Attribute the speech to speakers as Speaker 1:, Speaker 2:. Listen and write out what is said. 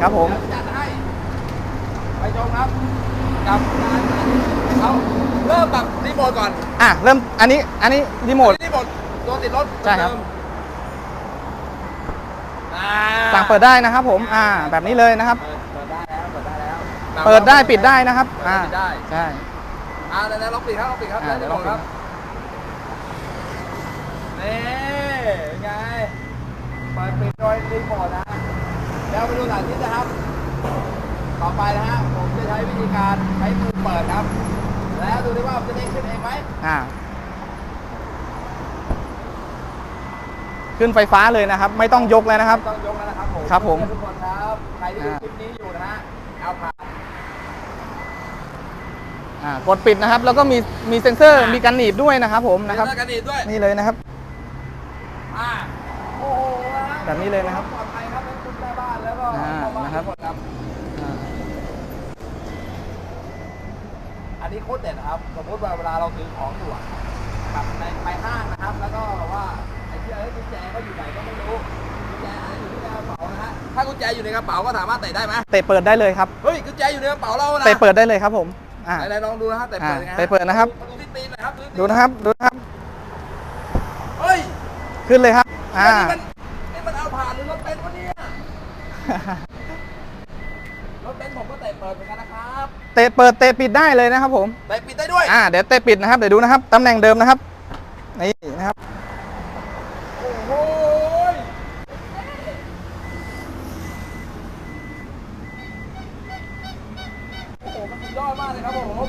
Speaker 1: ครับผม
Speaker 2: จัดให้ไปชมครับกับการเขาเริ่มแบบรีโมทก่อน
Speaker 1: อะเริ่มอันนี้อันนี้รีโมท
Speaker 2: รีโมทตัวติดรถ
Speaker 1: ใช่ครับสั่งเปิดได้นะครับผมอ่าแบบนี้เลยนะครับ
Speaker 2: เปิดได้แล้วเปิดได้แล้ว
Speaker 1: เปิดได้ปิดได้นะครับอ่าใช่
Speaker 2: อ่าแล้วล็อกปิดครับล็อกปิดครับ
Speaker 1: แล้วล็อก
Speaker 2: ครับนี่ไงเปิดปิดโดยรีโมทนะ เดี๋ยวไปดูหลังนี้นะครับ ต่อไปนะฮะผมจะใช้วิธีการใช้มือเปิดครับ แล้วดูดิว่ามันจะเด้งขึ้นเองไหม
Speaker 1: อ่า ขึ้นไฟฟ้าเลยนะครับ ไม่ต้องยกเลยนะครับ
Speaker 2: ต้องยกแล้วนะครับผม
Speaker 1: ครับผม
Speaker 2: ทุกคนครับใครที่ดู
Speaker 1: อ่า
Speaker 2: คลิปนี้อยู่นะฮะเอาผ่าน
Speaker 1: อ่ากดปิดนะครับ แล้วก็มีมีเซ็นเซอร์มีการหนีบด้วยนะครับ ผมนะครับ
Speaker 2: เซ็นเซอกันดีดด้วย
Speaker 1: นี่เลยนะครับ
Speaker 2: อ่าโอ้โหะฮะ
Speaker 1: แบบนี้เลยนะครับ
Speaker 2: ปลอดภัยครับทั้งคุณ แม่บ้านแล้วก็
Speaker 1: อ่า
Speaker 2: พ่อบ้าน
Speaker 1: นะครับ
Speaker 2: ทุกคนครับ
Speaker 1: อ่า
Speaker 2: อันนี้โคตรเด็ดนะครับ สมมติว่าเวลาเราซื้อของอยู่อะแบบในไปห้างนะครับ แล้วก็ว่าไอ้ที่เอ้ยกุญแจเขาอยู่ไหนก็ไม่รู้กุญแจอาจจะอยู่ที่กระเป๋านะฮะถ้ากุญแจอยู่ในกระเป๋าก็สามารถเตะได้ไหม
Speaker 1: เตะเปิดได้เลยครับ
Speaker 2: เฮ้ยกุญแจอยู่ในกระเป๋าเรานะ
Speaker 1: เตะเปิดได้เลยครับผมอ่า
Speaker 2: ไหนๆลองดูนะฮะเตะเปิดยังไงฮ
Speaker 1: อ่าเตะเปิดนะครับ
Speaker 2: ดูที่ตีนหน่อยครับที่ตี
Speaker 1: ดูนะครับดูนะครับ
Speaker 2: เฮ้ย
Speaker 1: ขึ้นเลยครับอ่า
Speaker 2: นี่มันนี่มันเอาผ่านหรือรถเบนซ์วะเนี่ย รถเบนซ์ผมก็เตะเปิดเหมือนกันนะครับ
Speaker 1: เตะเปิดเตะปิดได้เลยนะครับผม
Speaker 2: เตะปิดได้ด้วย
Speaker 1: อ่าเดี๋ยวเตะปิดนะครับเดี๋ยวดูนะครับตำแหน่งเดิมนะครับนี่นะครับ
Speaker 2: โอ้โหยโอ้โหมันสุดยอดมากเลยครับผม